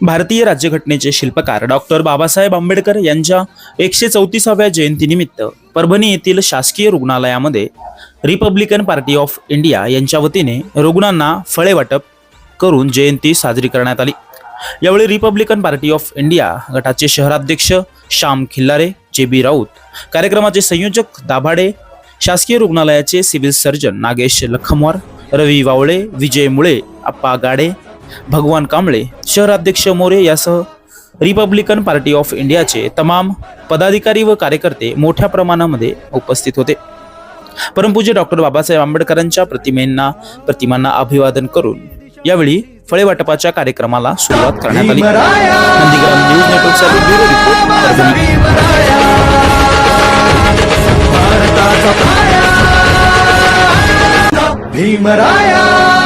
भारतीय राज्यघटनेचे शिल्पकार डॉक्टर बाबासाहेब आंबेडकर यांच्या एकशे चौतीसाव्या जयंतीनिमित्त परभणी येथील शासकीय रुग्णालयामध्ये रिपब्लिकन पार्टी ऑफ इंडिया यांच्या वतीने रुग्णांना फळे वाटप करून जयंती साजरी करण्यात आली. यावेळी रिपब्लिकन पार्टी ऑफ इंडिया गटाचे शहराध्यक्ष श्याम खिल्लारे जे बी राऊत कार्यक्रमाचे संयोजक दाभाडे शासकीय रुग्णालयाचे सिव्हिल सर्जन नागेश लखमवार रवी वावळे विजय मुळे अप्पा गाडे भगवान कांबळे शहराध्यक्ष मोरे यासह रिपब्लिकन पार्टी ऑफ इंडियाचे तमाम पदाधिकारी व कार्यकर्ते मोठ्या प्रमाणामध्ये उपस्थित होते. परमपूज्य डॉक्टर बाबासाहेब आंबेडकरांच्या प्रतिमेंना प्रतिमांना अभिवादन करून यावेळी फळे वाटपाच्या कार्यक्रमाला सुरुवात करण्यात आली. नंदीग्राम न्यूज नेटवर्कसाठी ब्युरो रिपोर्ट भीमराया!